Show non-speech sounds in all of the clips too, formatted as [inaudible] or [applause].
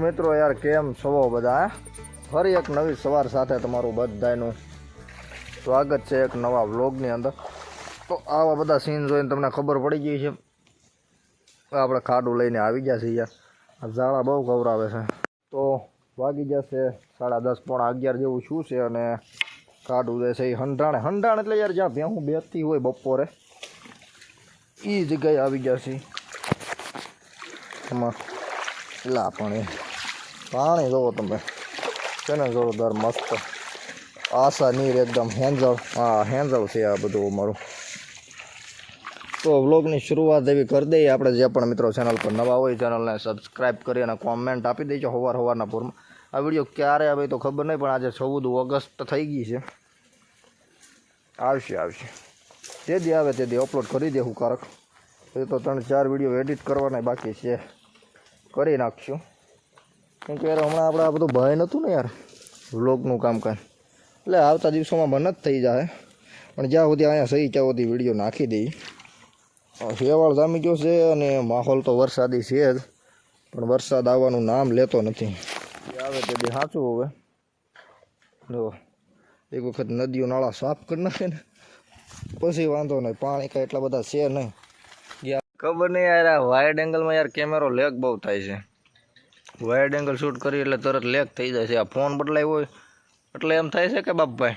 મિત્રો યાર, કેમ છો બધા? ફરી એક નવી સવાર સાથે તમારું બધાનું સ્વાગત છે એક નવા વ્લોગની અંદર. તો આવા બધા સીન જોઈને તમને ખબર પડી ગઈ છે. આપણે ખાડું લઈને આવી ગયા છીએ યાર. ઝાડા બહુ ગવરાવે છે. તો વાગી જશે સાડા દસ, પોણા અગિયાર જેવું શું છે અને ખાડું જે છે એ હંડાણે હંડાણ એટલે યાર જ્યાં ભેહું બેસતી હોય બપોરે એ જગ્યાએ આવી ગયા છીએ. એમાં, લા પણ જોવો તમે. છે ને જોરદાર મસ્ત. આશા નીર એકદમ હેન્જળ હા હેન્જળ છે આ બધું અમારું. તો વ્લોગની શરૂઆત એવી કરી દઈએ. આપણે જે પણ મિત્રો ચેનલ પર નવા હોય ચેનલને સબસ્ક્રાઈબ કરી અને કોમેન્ટ આપી દેજો સવાર સવારના પૂરમાં. આ વીડિયો ક્યારે આવે તો ખબર નહીં, પણ આજે ચૌદ ઓગસ્ટ થઈ ગઈ છે. આવશે આવશે. જે દી આવે તે દી અપલોડ કરી દેવું કારક. એ તો ત્રણ ચાર વીડિયો એડિટ કરવાના બાકી છે. કરી નાખશું. કેમ કે યાર હમણાં આપણે આ બધું ભય નહોતું ને યાર વ્લોગનું કામકાજ. એટલે આવતા દિવસોમાં બંધ જ થઈ જાય પણ જ્યાં સુધી અહીંયા સહી, ત્યાં સુધી વીડિયો નાખી દઈએ શેવાળ જામી ગયો છે અને માહોલ તો વરસાદી છે જ, પણ વરસાદ આવવાનું નામ લેતો નથી. આવે તે બી સાચું હવે. જો, એક વખત નદીઓ નાળા સાફ કરી નાખે ને, પછી વાંધો નહીં, પાણી કાંઈ એટલા બધા છે નહીં. ખબર નહીં યાર વાઇડ એંગલમાં યાર કેમેરો લેગ બહુ થાય છે. વાઇડ એંગલ શૂટ કરી એટલે તરત લેક થઈ જાય છે. આ ફોન બદલાયો હોય એટલે એમ થાય છે કે બાપભાઈ?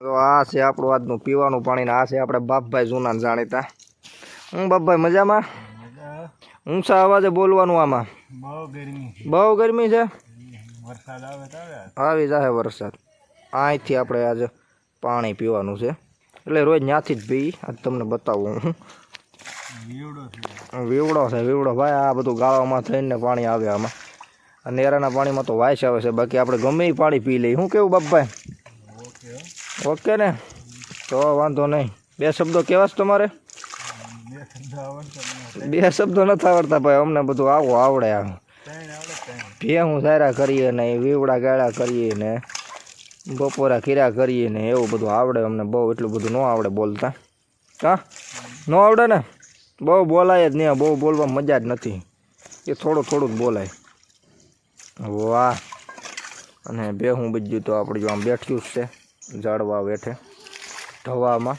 તો આ છે આપણું આજનું પીવાનું પાણી ને આ છે આપણે બાપભાઈ જૂના જાણીતા. હું બાપભાઈ મજામાં? ઊંચા અવાજે બોલવાનું આમાં? બહુ ગરમી છે. આવે જાય વરસાદ. અહીંથી આપણે આજે પાણી પીવાનું છે. એટલે રોજ ત્યાંથી જ પી. આજ તમને બતાવું હું. વીવડો છે વીવડો. ભાઈ આ બધું ગાળામાં થઈને પાણી આવે આમાં. આ નેરાના પાણીમાં તો વાયસ આવે છે. બાકી આપણે ગમે એ પાણી પી લઈએ. શું કેવું બાપભાઈ ઓકે ને? તો વાંધો નહીં. બે શબ્દો કેવા છે તમારે? બે શબ્દ નથી આવડતા ભાઈ. અમને બધું આવું આવડે આ ભેહું સારા કરીએ ને, વીવડા ગાળા કરીએ ને, બપોરા ખીરા કરીએ ને, એવું બધું આવડે અમને બહુ. એટલું બધું ન આવડે બોલતા. હા? ન આવડે ને? બહુ બોલાય જ નહીં. બહુ બોલવા મજા જ નથી. એ થોડું થોડું જ બોલાય. વાહ. અને બે હું બીજું તો આપણે જો આમ બેઠ્યું જ છે, ઝાડવા બેઠે, ઢવામાં.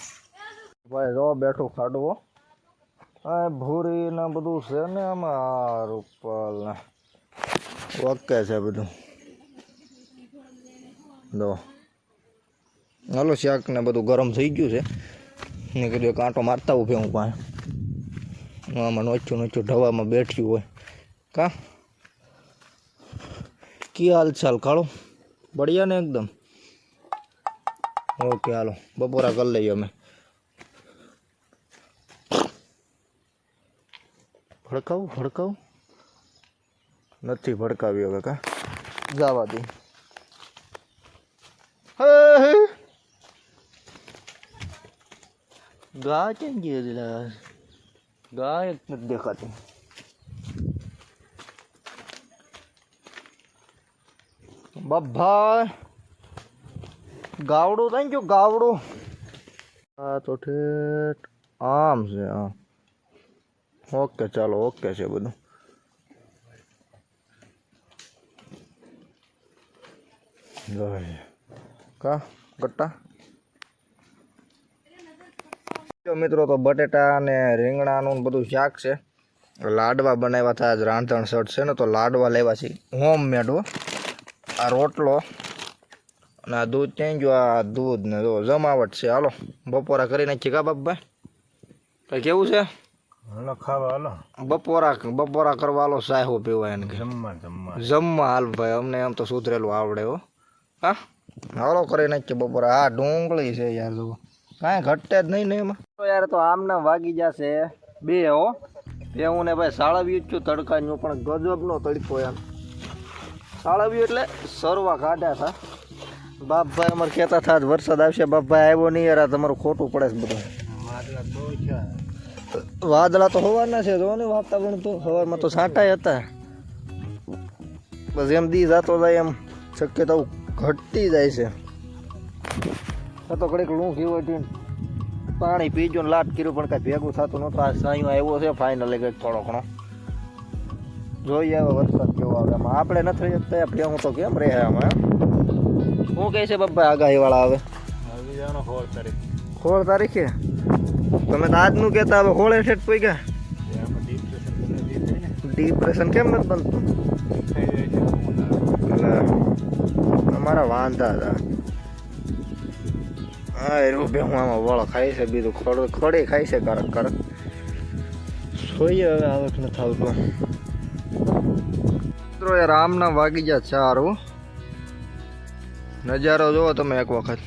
ભાઈ જો બેઠું ખાડવો. આ ભૂરી ને બધું છે ને આમાં રૂપલ ને. ઓકે છે બધું. દો હાલો, શાક ને બધું ગરમ થઈ ગયું છે. ને કીધું એક આંટો મારતા ઉભે હું પાસે આમાં નોચ્યું નોચ્યું ઢવામાં બેઠ્યું હોય. કા? કી હાલ ચાલ કાળો બઢિયા ને એકદમ ઓકે હાલો બપોરા કરી લઈએ અમે ભડકાવું ભડકાવું નથી ભડકાવી હવે કા જવા દે હે ગા કેમ ગયેલા ગાય જ નથી દેખાતી બબ્ભાઈ ગાવડું થઈ ગયું ગાવડું. આ તો ઠેઠ આમ છે, હા. ઓકે, ચાલો, ઓકે છે બધું. કા કટ્ટા મિત્રો, તો બટેટા અને રીંગણાનું બધું શાક છે. લાડવા બનાવ્યા હતા, આજ રાંધણ શર્ટ છે ને, તો લાડવા લેવા છે. હોમ મેડ આ રોટલો અને આ દૂધ ત્યાં ગયો આ દૂધ ને જો જમાવટ છે. હાલો બપોરા કરી નાખીએ કા બાપભાઈ કઈ કેવું છે? હાલો ખાવા હાલો. બપોરા બપોરા કરવા હાલો સાહેબ પીવાય એને જમવા જમવા. જમવા હાલ ભાઈ અમને એમ તો સુધરેલું આવડે હો. હા? હાલો કરી નાખીએ બપોરા. આ ડુંગળી છે યાર જો કાંઈ ઘટે જ નહીં ને એમાં. તો યાર તો આમના વાગી જશે બે હો. બે હું ને ભાઈ સાળવ્યું જ છું તડકાનું પણ ગજબનો તડકો એમ. સાળવ્યું એટલે સરવા કાઢ્યા હતા. બાપભાઈ અમારે કહેતા હતા વરસાદ આવશે. બાપભાઈ આવ્યો નહીં યાર તમારું ખોટું પડે છે બધું. વાદળા તો હોવાના છે. જો ને વાતાવરણ તો. સવારમાં તો છાંટાય હતા. બસ એમ દી જાતો જાય એમ શક્યતાઓ ઘટતી જાય છે. તો કડીક લૂં ઘી હોય પાણી પીજો ને લાટ કર્યું પણ કાંઈ ભેગું થતું નહોતું. આ સાંયો આવ્યો છે ફાઇનલી કંઈક થોડો ઘણો જોઈએ હવે વરસાદ કેવો આવે. આમાં આપણે નથી શકતા ભેહું તો કેમ રહે આમાં? શું કહે છે બાપા આગાહીવાળા આવે સોળ તારીખ. સોળ તારીખે? તમે તો આજનું કહેતા હવે હોળે ઠેઠ પોઈ ગયા ડિપ્રેશન કેમ નથી બનતું? એટલે અમારા વાંધા હતા. હા એ રૂપે હું આમાં વળ ખાઈ છે બીજું ખોડ ખોડે ખાઈ છે કરક કરક જોઈએ હવે આવક નથી આવતું. મિત્રો, એ રામના વાગી ગયા ચાર. નજારો જોવો તમે એક વખત.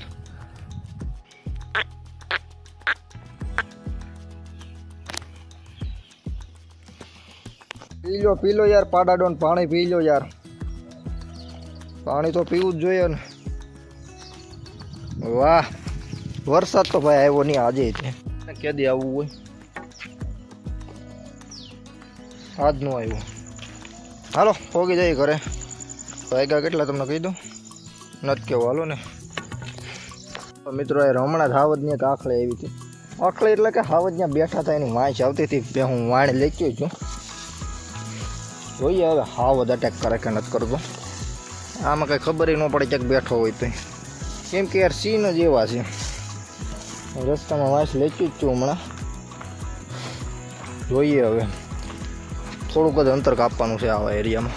પી લો પી લો યાર પાડાડો પાણી પી લો યાર. પાણી તો પીવું જ જોઈએ ને. વાહ, વરસાદ તો ભાઈ આવ્યો નહીં આજે છે કેદી આવવું હોય? આજ નો આવ્યો. હાલો, પોગી જઈએ ઘરે. વાગ્યા કેટલા તમને કહી દઉં? નથી કેવું, હાલો ને. મિત્રો, એ હમણાં જ હાવજની એક આખલે આવી હતી. આખલે એટલે કે હાવજ ત્યાં બેઠા હતા, એની વાંચ આવતી હતી. હું વાણ લેચ્યો છું. જોઈએ હવે, હાવજ અટેક કરે કે નથી કરતો. આમાં કંઈ ખબર ન પડે ક્યાંક બેઠો હોય તો કેમ કે યાર, સીન જ એવા છે. રસ્તામાં વાંચ લેચ્યું જ છું હમણાં. જોઈએ હવે. થોડુંક જ અંતર કાપવાનું છે આવા એરિયામાં.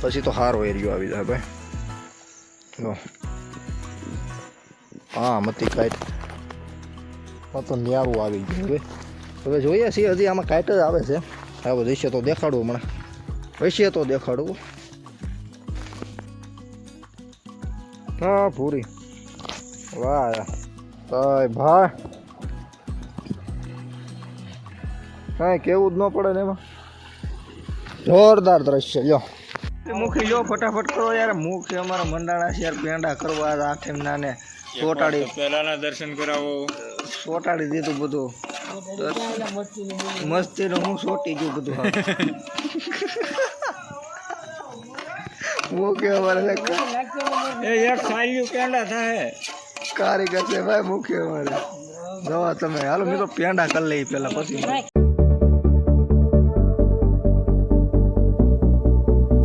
પછી તો સારો એરિયો આવી જાય ભાઈ. જો. હા, મતી હા તો ન્યારું આવી ગયું હવે હવે જોઈએ છીએ, હજી આમાં કાંઈક જ આવે છે. આવો દૃશ્ય તો દેખાડું હમણાં વૈશ્ય તો દેખાડું. હા પૂરી વાહ ભાઈ ભાઈ કાંઈ કેવું જ ન પડે ને એમાં. જોરદાર દ્રશ્ય લ્યો. મુખી લ્યો ફટાફટ કરો યાર. મુખી અમારા મંડાણા છે યાર પેંડા કરવા આઠેમ નાને ચોટાડી પહેલાના દર્શન કરાવો. ચોટાડી દીધું બધું. મસ્તી નું હું સોટી ગયું બધું મુખી મુખે [laughs] અમારે એ એક સાલ્યું પેંડા થાય કારીગર છે ભાઈ મુખ્ય અમારે. દવા તમે. હાલો મેં તો પેંડા કરી લઈ પેલા પછી.